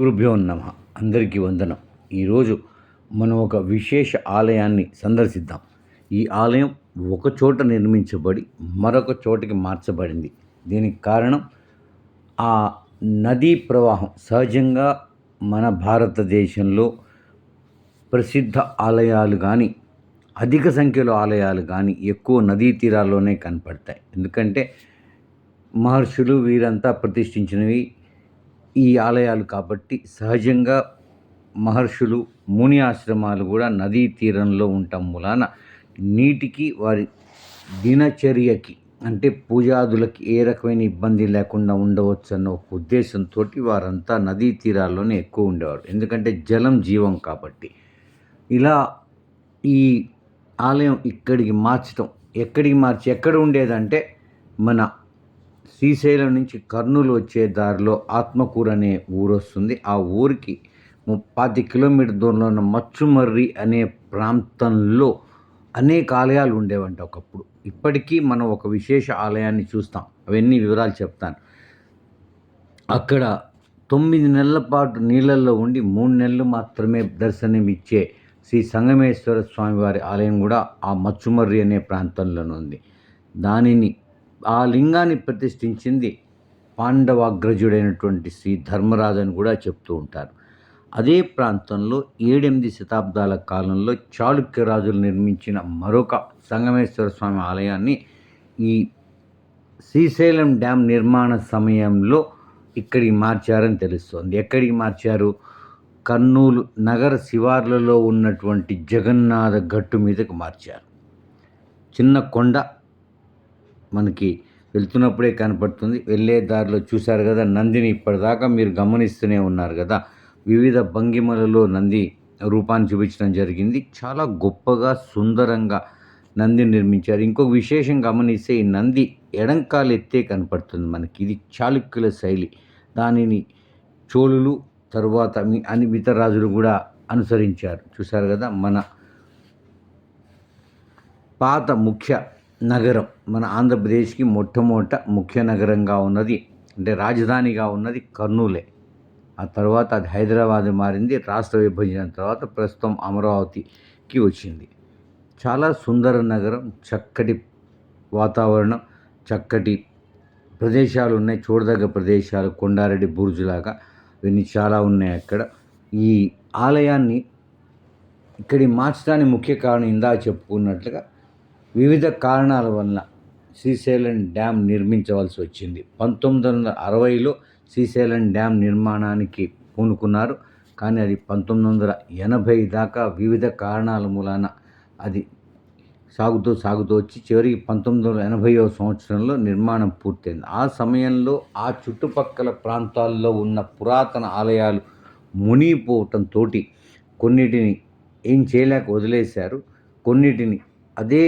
గురుభ్యో నమ. అందరికీ వందనం. ఈరోజు మనం ఒక విశేష ఆలయాన్ని సందర్శిద్దాం. ఈ ఆలయం ఒక చోట నిర్మించబడి మరొక చోటకి మార్చబడింది. దీనికి కారణం ఆ నదీ ప్రవాహం. సహజంగా మన భారతదేశంలో ప్రసిద్ధ ఆలయాలు కానీ అధిక సంఖ్యలో ఆలయాలు కానీ ఎక్కువ నదీ తీరాల్లోనే కనపడతాయి. ఎందుకంటే మహర్షులు వీరంతా ప్రతిష్ఠించినవి ఈ ఆలయాలు కాబట్టి సహజంగా మహర్షులు ముని ఆశ్రమాలు కూడా నదీ తీరంలో ఉండటం మూలాన. నీటికి వారి దినచర్యకి అంటే పూజాదులకి ఏ రకమైన ఇబ్బంది లేకుండా ఉండవచ్చు అన్న ఒక ఉద్దేశంతో వారంతా నదీ తీరాల్లోనే ఎక్కువ ఉండేవారు. ఎందుకంటే జలం జీవం కాబట్టి. ఇలా ఈ ఆలయం ఇక్కడికి మార్చడం ఎక్కడికి మార్చి ఎక్కడ ఉండేదంటే మన శ్రీశైలం నుంచి కర్నూలు వచ్చే దారిలో ఆత్మకూరు అనే ఊరు వస్తుంది ఆ ఊరికి ముప్పాతి కిలోమీటర్ దూరంలో ఉన్న మచ్చుమర్రి అనే ప్రాంతంలో అనేక ఆలయాలు ఉండేవంట ఒకప్పుడు. ఇప్పటికీ మనం ఒక విశేష ఆలయాన్ని చూస్తాం. అవన్నీ వివరాలు చెప్తాను. అక్కడ తొమ్మిది నెలల పాటు నీళ్ళల్లో ఉండి మూడు నెలలు మాత్రమే దర్శనమిచ్చే శ్రీ సంగమేశ్వర స్వామివారి ఆలయం కూడా ఆ మచ్చుమర్రి అనే ప్రాంతంలోనే ఉంది. దానిని ఆ లింగాన్ని ప్రతిష్ఠించింది పాండవాగ్రజుడైనటువంటి శ్రీ ధర్మరాజు అని కూడా చెప్తూ ఉంటారు. అదే ప్రాంతంలో ఏడెనిమిది శతాబ్దాల కాలంలో చాళుక్య రాజులు నిర్మించిన మరొక సంగమేశ్వర స్వామి ఆలయాన్ని ఈ శ్రీశైలం డ్యామ్ నిర్మాణ సమయంలో ఇక్కడికి మార్చారని తెలుస్తోంది. ఎక్కడికి మార్చారు? కర్నూలు నగర శివార్లలో ఉన్నటువంటి జగన్నాథ గట్టు మీదకు మార్చారు. చిన్న కొండ మనకి వెళ్తున్నప్పుడే కనపడుతుంది. వెళ్ళే దారిలో చూశారు కదా నందిని. ఇప్పటిదాకా మీరు గమనిస్తూనే ఉన్నారు కదా. వివిధ భంగిమలలో నంది రూపాన్ని చూపించడం జరిగింది. చాలా గొప్పగా సుందరంగా నంది నిర్మించారు. ఇంకొక విశేషం గమనిస్తే ఈ నంది ఎడంకాలు ఎత్తే కనపడుతుంది మనకి. ఇది చాళుక్యుల శైలి. దానిని చోళులు తరువాత మీ అని ఇతర రాజులు కూడా అనుసరించారు. చూశారు కదా మన పాత ముఖ్య నగరం. మన ఆంధ్రప్రదేశ్కి మొట్టమొదట ముఖ్య నగరంగా ఉన్నది అంటే రాజధానిగా ఉన్నది కర్నూలే. ఆ తర్వాత అది హైదరాబాద్ మారింది రాష్ట్ర విభజన తర్వాత ప్రస్తుతం అమరావతికి వచ్చింది. చాలా సుందర నగరం చక్కటి వాతావరణం చక్కటి ప్రదేశాలు ఉన్నాయి. చూడదగ్గ ప్రదేశాలు కొండారెడ్డి బుర్జులాగా ఇవన్నీ చాలా ఉన్నాయి అక్కడ. ఈ ఆలయాన్ని ఇక్కడి మార్చడానికి ముఖ్య కారణం ఇందా చెప్పుకున్నట్లుగా వివిధ కారణాల వలన శ్రీశైలం డ్యామ్ నిర్మించవలసి వచ్చింది. పంతొమ్మిది వందల అరవైలో శ్రీశైలం డ్యామ్ నిర్మాణానికి పూనుకున్నారు. కానీ అది పంతొమ్మిది వందల ఎనభై దాకా వివిధ కారణాల మూలాన అది సాగుతూ సాగుతూ వచ్చి చివరికి పంతొమ్మిది వందల ఎనభైవ సంవత్సరంలో నిర్మాణం పూర్తయింది. ఆ సమయంలో ఆ చుట్టుపక్కల ప్రాంతాల్లో ఉన్న పురాతన ఆలయాలు మునిగిపోవటంతో కొన్నిటిని ఏం చేయలేక వదిలేశారు. కొన్నిటిని అదే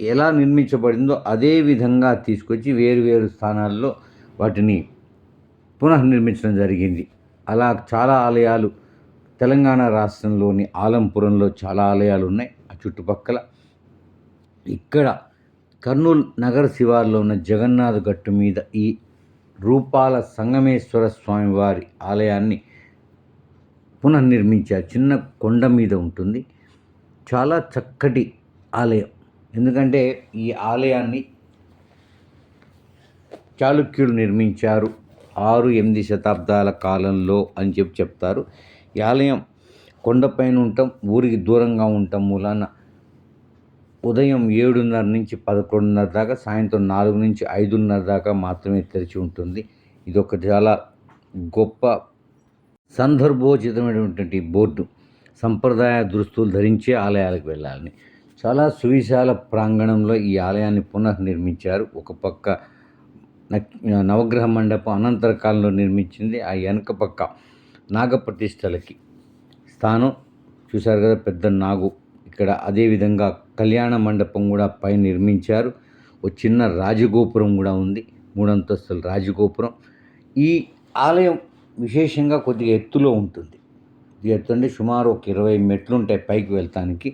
ఎలా నిర్మించబడిందో అదే విధంగా తీసుకొచ్చి వేరు వేరు స్థానాల్లో వాటిని పునర్నిర్మించడం జరిగింది. అలా చాలా ఆలయాలు తెలంగాణ రాష్ట్రంలోని ఆలంపురంలో చాలా ఆలయాలు ఉన్నాయి. ఆ చుట్టుపక్కల ఇక్కడ కర్నూలు నగర శివార్లో ఉన్న జగన్నాథ్ గట్టు మీద ఈ రూపాల సంగమేశ్వర స్వామివారి ఆలయాన్ని పునర్నిర్మించారు చిన్న కొండ మీద ఉంటుంది. చాలా చక్కటి ఆలయం. ఎందుకంటే ఈ ఆలయాన్ని చాళుక్యులు నిర్మించారు ఆరు ఎనిమిది శతాబ్దాల కాలంలో అని చెప్పి చెప్తారు. ఈ ఆలయం కొండపైన ఉండటం ఊరికి దూరంగా ఉండటం మూలాన ఉదయం ఏడున్నర నుంచి పదకొండున్నర దాకా సాయంత్రం నాలుగు నుంచి ఐదున్నర దాకా మాత్రమే తెరిచి ఉంటుంది. ఇది ఒక చాలా గొప్ప సందర్భోచితమైనటువంటి బోర్డు. సంప్రదాయ దుస్తులు ధరించే ఆలయాలకు వెళ్ళాలని. చాలా సువిశాల ప్రాంగణంలో ఈ ఆలయాన్ని పునర్నిర్మించారు. ఒక పక్క నవగ్రహ మండపం అనంతర కాలంలో నిర్మించింది. ఆ వెనక పక్క నాగప్రతిష్టలకి స్థానం చూశారు కదా పెద్ద నాగు. ఇక్కడ అదేవిధంగా కళ్యాణ మండపం కూడా పై నిర్మించారు. ఒక చిన్న రాజగోపురం కూడా ఉంది. మూడంతస్తుల రాజగోపురం. ఈ ఆలయం విశేషంగా కొద్దిగా ఎత్తులో ఉంటుంది. ఎత్తు అంటే సుమారు ఒక ఇరవై మెట్లు ఉంటాయి పైకి వెళ్తానికి.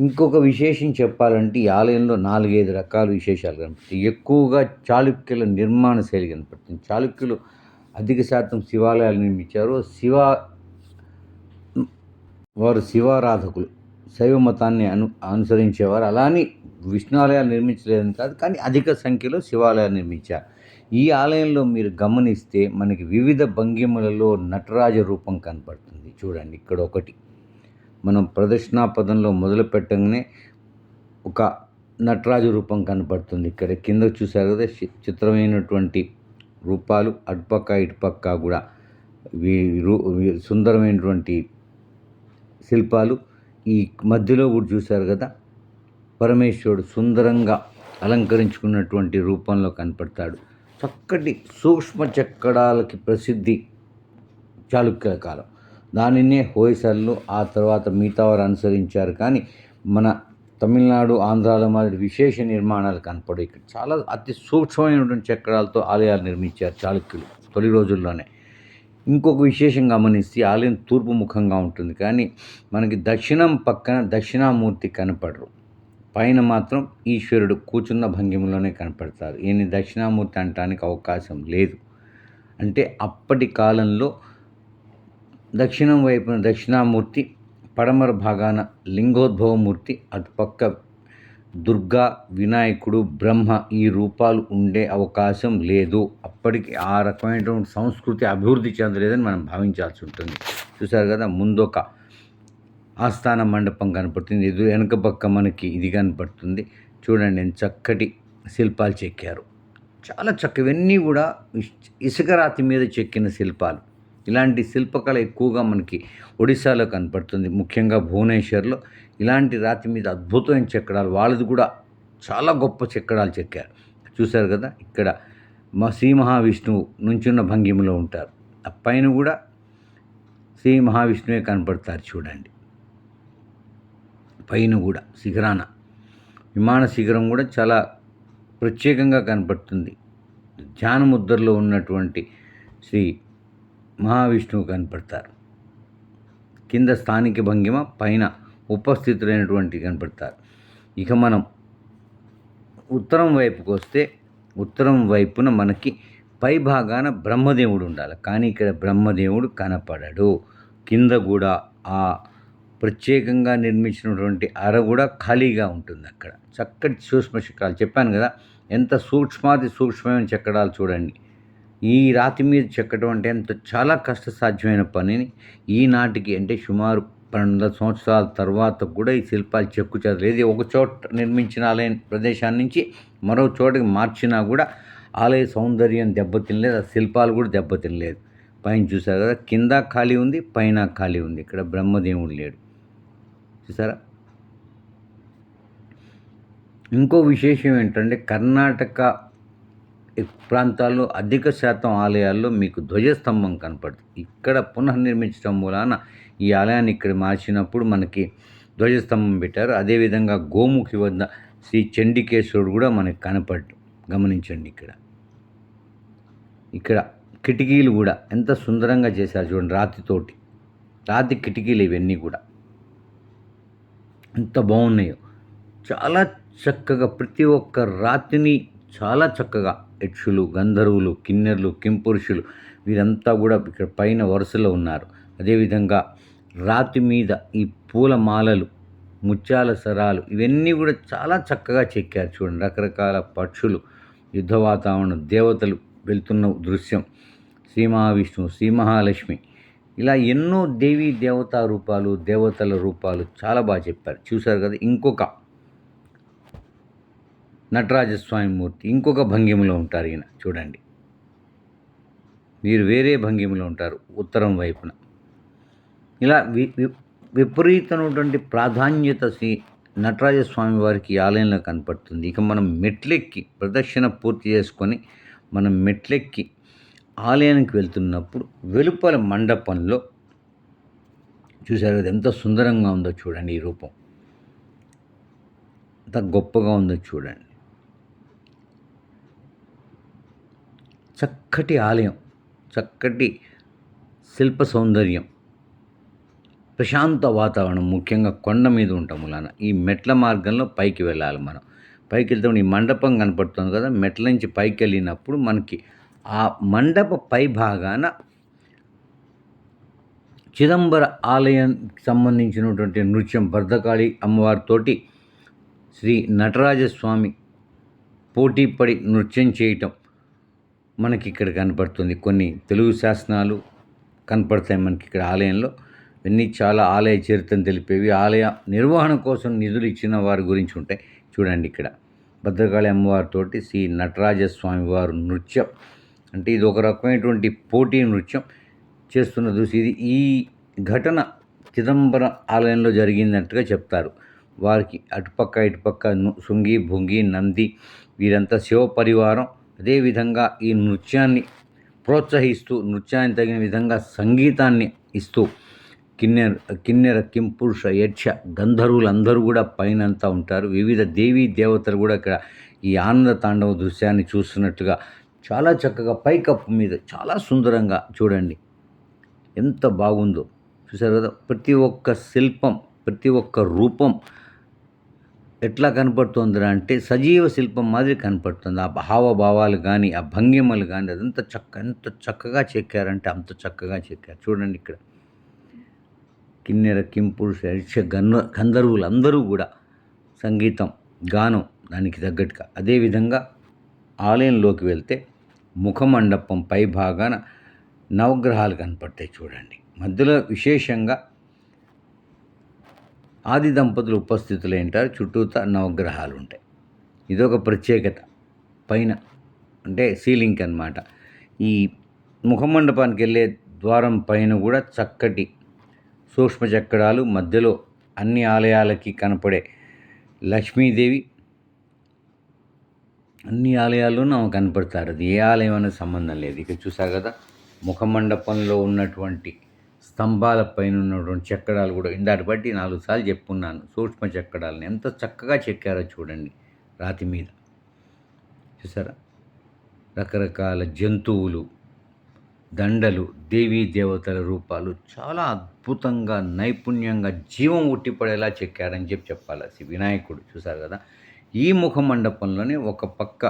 ఇంకొక విశేషం చెప్పాలంటే ఈ ఆలయంలో నాలుగైదు రకాల విశేషాలు కనపడతాయి. ఎక్కువగా చాళుక్యుల నిర్మాణ శైలి కనపడుతుంది. చాళుక్యులు అధిక శాతం శివాలయాలు నిర్మించారు. శివ వారు శివారాధకులు. శైవ మతాన్ని అను అనుసరించేవారు. అలానే విష్ణాలయాలు నిర్మించలేదని కాదు కానీ అధిక సంఖ్యలో శివాలయాలు నిర్మించారు. ఈ ఆలయంలో మీరు గమనిస్తే మనకి వివిధ భంగిమలలో నటరాజ రూపం కనపడుతుంది. చూడండి ఇక్కడ ఒకటి. మనం ప్రదర్శనా పదంలో మొదలు పెట్టగానే ఒక నటరాజు రూపం కనపడుతుంది. ఇక్కడ కింద చూసారు కదా చి- చిత్రమైనటువంటి రూపాలు అటుపక్క ఇటుపక్క కూడా. వీ- రూ- సుందరమైనటువంటి శిల్పాలు. ఈ మధ్యలో కూడా చూశారు కదా పరమేశ్వరుడు సుందరంగా అలంకరించుకున్నటువంటి రూపంలో కనపడతాడు. చక్కటి సూక్ష్మ చక్కడాలకి ప్రసిద్ధి చాళుక్యుల కాలం. దానినే హోయసర్లు ఆ తర్వాత మిగతా వారు అనుసరించారు. కానీ మన తమిళనాడు ఆంధ్రాల మాదిరి విశేష నిర్మాణాలు కనపడే ఇక్కడ చాలా అతి సూక్ష్మమైనటువంటి చక్రాలతో ఆలయాలు నిర్మించారు చాళుక్యులు తొలి రోజుల్లోనే. ఇంకొక విశేషం గమనిస్తే ఆలయం తూర్పు ముఖంగా ఉంటుంది. కానీ మనకి దక్షిణం పక్కన దక్షిణామూర్తి కనపడరు. పైన మాత్రం ఈశ్వరుడు కూర్చున్న భంగిమలోనే కనపడతారు. ఈయన దక్షిణామూర్తి అనటానికి అవకాశం లేదు. అంటే అప్పటి కాలంలో దక్షిణం వైపున దక్షిణామూర్తి పడమర భాగాన లింగోద్భవమూర్తి అటుపక్క దుర్గా వినాయకుడు బ్రహ్మ ఈ రూపాలు ఉండే అవకాశం లేదు. అప్పటికి ఆ రకమైనటువంటి సంస్కృతి అభివృద్ధి చెందలేదని మనం భావించాల్సి ఉంటుంది. చూసారు కదా ముందొక ఆస్థాన మండపం కనపడుతుంది. ఎదురు వెనక పక్క మనకి ఇది కనపడుతుంది. చూడండి చక్కటి శిల్పాలు చెక్కారు. చాలా చక్కవన్నీ కూడా ఇసుకరాతి ఇసుక రాతి మీద చెక్కిన శిల్పాలు. ఇలాంటి శిల్పకళ ఎక్కువగా మనకి ఒడిశాలో కనపడుతుంది. ముఖ్యంగా భువనేశ్వర్లో. ఇలాంటి రాతి మీద అద్భుతమైన చెక్కడాలు వాళ్ళది కూడా చాలా గొప్ప చెక్కడాలు చెక్కారు. చూశారు కదా ఇక్కడ మా శ్రీ మహావిష్ణువు నుంచున్న భంగిమలో ఉంటారు. ఆ పైన కూడా శ్రీ మహావిష్ణువే కనపడతారు చూడండి. పైన కూడా శిఖరాన. విమాన శిఖరం కూడా చాలా ప్రత్యేకంగా కనపడుతుంది. ధ్యానముద్రలో ఉన్నటువంటి శ్రీ మహావిష్ణువు కనపడతారు. కింద స్థానిక భంగిమ పైన ఉపస్థితులైనటువంటి కనపడతారు. ఇక మనం ఉత్తరం వైపుకు వస్తే ఉత్తరం వైపున మనకి పై భాగాన బ్రహ్మదేవుడు ఉండాలి. కానీ ఇక్కడ బ్రహ్మదేవుడు కనపడడు. కింద కూడా ఆ ప్రత్యేకంగా నిర్మించినటువంటి అర కూడా ఖాళీగా ఉంటుంది అక్కడ. చక్కటి సూక్ష్మ చక్రాలు చెప్పాను కదా. ఎంత సూక్ష్మాతి సూక్ష్మమైన చక్రాలు చూడండి. ఈ రాతి మీద చెక్కడం అంటే ఎంత చాలా కష్టసాధ్యమైన పనిని. ఈనాటికి అంటే సుమారు పన్నెండు వందల సంవత్సరాల తర్వాత కూడా ఈ శిల్పాలు చెక్కు చెదలేదు ఒక చోట నిర్మించిన ఆలయ ప్రదేశాన్ని నుంచి మరో చోటకి మార్చినా కూడా ఆలయ సౌందర్యం దెబ్బతినలేదు. ఆ శిల్పాలు కూడా దెబ్బతినలేదు. పైన చూసారు కదా కింద ఖాళీ ఉంది పైన ఖాళీ ఉంది. ఇక్కడ బ్రహ్మదేవుడు లేడు. చూసారా ఇంకో విశేషం ఏంటంటే కర్ణాటక ప్రాంతాల్లో అధిక శాతం ఆలయాల్లో మీకు ధ్వజస్తంభం కనపడుతుంది ఇక్కడ పునర్నిర్మించడం మూలాన ఈ ఆలయాన్ని ఇక్కడ మార్చినప్పుడు మనకి ధ్వజస్తంభం పెట్టారు. అదేవిధంగా గోముఖి వద్ద శ్రీ చండికేశ్వరుడు కూడా మనకి కనపడ్డు. గమనించండి ఇక్కడ. ఇక్కడ కిటికీలు కూడా ఎంత సుందరంగా చేశారు చూడండి రాతితోటి. రాతి కిటికీలు ఇవన్నీ కూడా. ఎంత బాగున్నాయో. చాలా చక్కగా ప్రతి ఒక్క రాతిని చాలా చక్కగా యక్షులు గంధర్వులు కిన్నెర్లు కింపురుషులు వీరంతా కూడా ఇక్కడ పైన వరుసలో ఉన్నారు. అదేవిధంగా రాతి మీద ఈ పూల మాలలు ముత్యాల సరాలు ఇవన్నీ కూడా చాలా చక్కగా చెక్కారు చూడండి. రకరకాల పక్షులు యుద్ధ వాతావరణం దేవతలు వెళ్తున్న దృశ్యం శ్రీ మహావిష్ణువు శ్రీ మహాలక్ష్మి ఇలా ఎన్నో దేవీ దేవతా రూపాలు దేవతల రూపాలు చాలా బాగా చెప్పారు. చూశారు కదా ఇంకొక నటరాజస్వామి మూర్తి ఇంకొక భంగిమలో ఉంటారు ఈయన. చూడండి. వీరు వేరే భంగిమలో ఉంటారు ఉత్తరం వైపున. ఇలా వి వి- విపరీతమైనటువంటి ప్రాధాన్యత శ్రీ నటరాజస్వామి వారికి ఆలయంలో కనపడుతుంది. ఇక మనం మెట్లెక్కి ప్రదక్షిణ పూర్తి చేసుకొని మనం మెట్లెక్కి ఆలయానికి వెళ్తున్నప్పుడు వెలుపల మండపంలో చూసారు అది ఎంత సుందరంగా ఉందో చూడండి ఈ రూపం. ఎంత గొప్పగా ఉందో చూడండి. చక్కటి ఆలయం చక్కటి శిల్ప సౌందర్యం ప్రశాంత వాతావరణం ముఖ్యంగా కొండ మీద ఉంటాం మూలాన. ఈ మెట్ల మార్గంలో పైకి వెళ్ళాలి మనం. పైకి వెళ్తే ఈ మండపం కనపడుతుంది కదా మెట్ల నుంచి పైకి వెళ్ళినప్పుడు మనకి ఆ మండప పై భాగాన చిదంబర ఆలయానికి సంబంధించినటువంటి నృత్యం భద్రకాళి అమ్మవారితోటి శ్రీ నటరాజస్వామి పోటీపడి నృత్యం చేయటం. మనకి ఇక్కడ కనపడుతుంది. కొన్ని తెలుగు శాసనాలు కనపడతాయి మనకి ఇక్కడ ఆలయంలో. ఇవన్నీ చాలా ఆలయ చరిత్రను తెలిపేవి. ఆలయ నిర్వహణ కోసం నిధులు ఇచ్చిన వారి గురించి ఉంటాయి. చూడండి ఇక్కడ. భద్రకాళి అమ్మవారితోటి శ్రీ నటరాజస్వామి వారు నృత్యం. అంటే ఇది ఒక రకమైనటువంటి పోటీ నృత్యం చేస్తున్న దృశ్యం. ఇది ఈ ఘటన చిదంబరం ఆలయంలో జరిగినట్టుగా చెప్తారు. వారికి అటుపక్క ఇటుపక్క శృంగి భుంగి నంది వీరంతా శివ పరివారం. అదేవిధంగా ఈ నృత్యాన్ని ప్రోత్సహిస్తూ నృత్యానికి తగిన విధంగా సంగీతాన్ని ఇస్తూ కిన్నెర కిన్నెర కింపురుష యక్ష గంధర్వులందరూ కూడా పైనంతా ఉంటారు. వివిధ దేవీ దేవతలు కూడా ఇక్కడ ఈ ఆనంద తాండవ దృశ్యాన్ని చూస్తున్నట్టుగా చాలా చక్కగా పైకప్పు మీద చాలా సుందరంగా చూడండి. ఎంత బాగుందో. చూసారు కదా? ప్రతి ఒక్క శిల్పం ప్రతి ఒక్క రూపం ఎట్లా కనపడుతుందిరా అంటే సజీవ శిల్పం మాదిరి కనపడుతుంది. ఆ హావభావాలు కానీ ఆ భంగిమలు కానీ అదంతా చక్క ఎంత చక్కగా చెక్కారంటే అంత చక్కగా చెక్కారు. చూడండి ఇక్కడ. కిన్నెర కింపురుష యక్ష గన్న గంధర్వులు అందరూ కూడా సంగీతం గానం దానికి తగ్గట్టుగా. అదేవిధంగా ఆలయంలోకి వెళ్తే ముఖమండపం పై భాగాన నవగ్రహాలు కనపడతాయి చూడండి. మధ్యలో విశేషంగా ఆది దంపతులు ఉపస్థితులు ఏంటారు చుట్టూతా నవగ్రహాలు ఉంటాయి ఇదొక ప్రత్యేకత. పైన అంటే సీలింగ్ అన్నమాట. ఈ ముఖమండపానికి వెళ్ళే ద్వారం పైన కూడా చక్కటి సూక్ష్మ చక్రాలు మధ్యలో అన్ని ఆలయాలకి కనపడే లక్ష్మీదేవి. అన్ని ఆలయాల్లోనూ ఆమె కనపడతారు అది ఏ ఆలయం అనే సంబంధం లేదు. ఇక చూసా కదా ముఖమండపంలో ఉన్నటువంటి స్తంభాల పైన ఉన్నటువంటి చక్రాలు కూడా ఇందాటి బట్టి నాలుగు సార్లు చెప్పున్నాను. సూక్ష్మ చక్రాలను ఎంత చక్కగా చెక్కారో చూడండి రాతి మీద. చూసారా? రకరకాల జంతువులు దండలు దేవీ దేవతల రూపాలు చాలా అద్భుతంగా నైపుణ్యంగా జీవం ఉట్టిపడేలా చెక్కారని చెప్పి చెప్పాలి. శ్రీ వినాయకుడు చూసారు కదా? ఈ ముఖ మండపంలోనే ఒక పక్క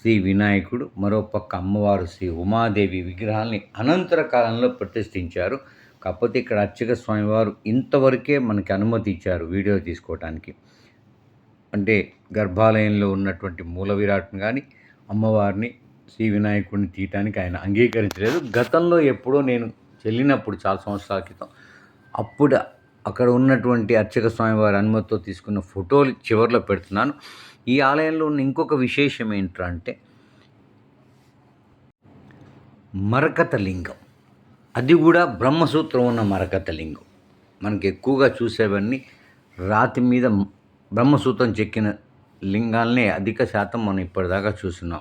శ్రీ వినాయకుడు మరో పక్క అమ్మవారు శ్రీ ఉమాదేవి విగ్రహాల్ని అనంతర కాలంలో ప్రతిష్ఠించారు. కాకపోతే ఇక్కడ అర్చక స్వామివారు ఇంతవరకే మనకి అనుమతి ఇచ్చారు వీడియో తీసుకోవటానికి. అంటే గర్భాలయంలో ఉన్నటువంటి మూల విరాట్ను కానీ అమ్మవారిని శ్రీ వినాయకుడిని తీయటానికి ఆయన అంగీకరించలేదు. గతంలో ఎప్పుడో నేను చెల్లినప్పుడు చాలా సంవత్సరాల క్రితం అప్పుడు అక్కడ ఉన్నటువంటి అర్చక స్వామివారి అనుమతితో తీసుకున్న ఫోటోలు చివరిలో పెడుతున్నాను. ఈ ఆలయంలో ఉన్న ఇంకొక విశేషం ఏంటంటే మరకత లింగం. అది కూడా బ్రహ్మసూత్రం ఉన్న మరకత లింగం. మనకి ఎక్కువగా చూసేవన్నీ రాతి మీద బ్రహ్మసూత్రం చెక్కిన లింగాల్ని అధిక శాతం మనం ఇప్పటిదాకా చూస్తున్నాం.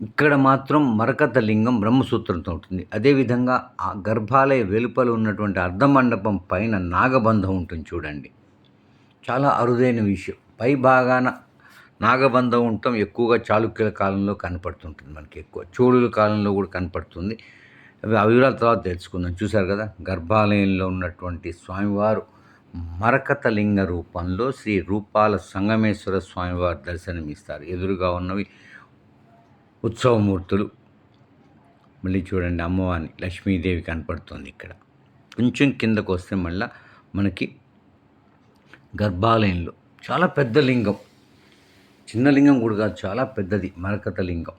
ఇక్కడ మాత్రం మరకత లింగం బ్రహ్మసూత్రంతో ఉంటుంది. అదేవిధంగా ఆ గర్భాలయ వెలుపల ఉన్నటువంటి అర్ధమండపం పైన నాగబంధం ఉంటుంది చూడండి. చాలా అరుదైన విషయం. పై భాగాన నాగబంధం ఉండటం ఎక్కువగా చాళుక్యుల కాలంలో కనపడుతుంటుంది మనకి ఎక్కువ. చోళుల కాలంలో కూడా కనపడుతుంది. ఆ వివరాల తర్వాత తెలుసుకుందాం. చూశారు కదా గర్భాలయంలో ఉన్నటువంటి స్వామివారు మరకతలింగ రూపంలో శ్రీ రూపాల సంగమేశ్వర స్వామివారు దర్శనమిస్తారు ఎదురుగా ఉన్నవి ఉత్సవమూర్తులు. మళ్ళీ చూడండి అమ్మవారిని లక్ష్మీదేవి కనపడుతుంది ఇక్కడ. కొంచెం కిందకు వస్తే మళ్ళీ మనకి గర్భాలయంలో చాలా పెద్ద లింగం. చిన్న లింగం కూడా కాదు చాలా పెద్దది మరకత లింగం.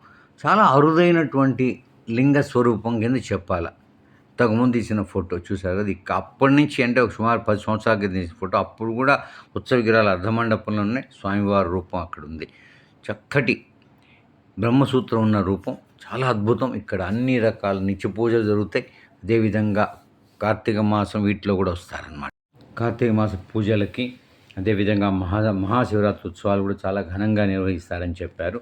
చాలా అరుదైనటువంటి లింగ స్వరూపం కింద చెప్పాలి. ఇంతకుముందు తీసిన ఫోటో చూసారు అది ఇక అప్పటి నుంచి అంటే ఒక సుమారు పది సంవత్సరాల క్రితం తీసిన ఫోటో. అప్పుడు కూడా ఉత్సవ విగ్రహాల అర్ధమండపంలోనే స్వామివారి రూపం అక్కడ ఉంది. చక్కటి బ్రహ్మసూత్రం ఉన్న రూపం చాలా అద్భుతం. ఇక్కడ అన్ని రకాల నిత్య పూజలు జరుగుతాయి. అదేవిధంగా కార్తీక మాసం వీటిలో కూడా వస్తారనమాట కార్తీక మాస పూజలకి అదేవిధంగా మహా మహాశివరాత్రి ఉత్సవాలు కూడా చాలా ఘనంగా నిర్వహిస్తారని చెప్పారు.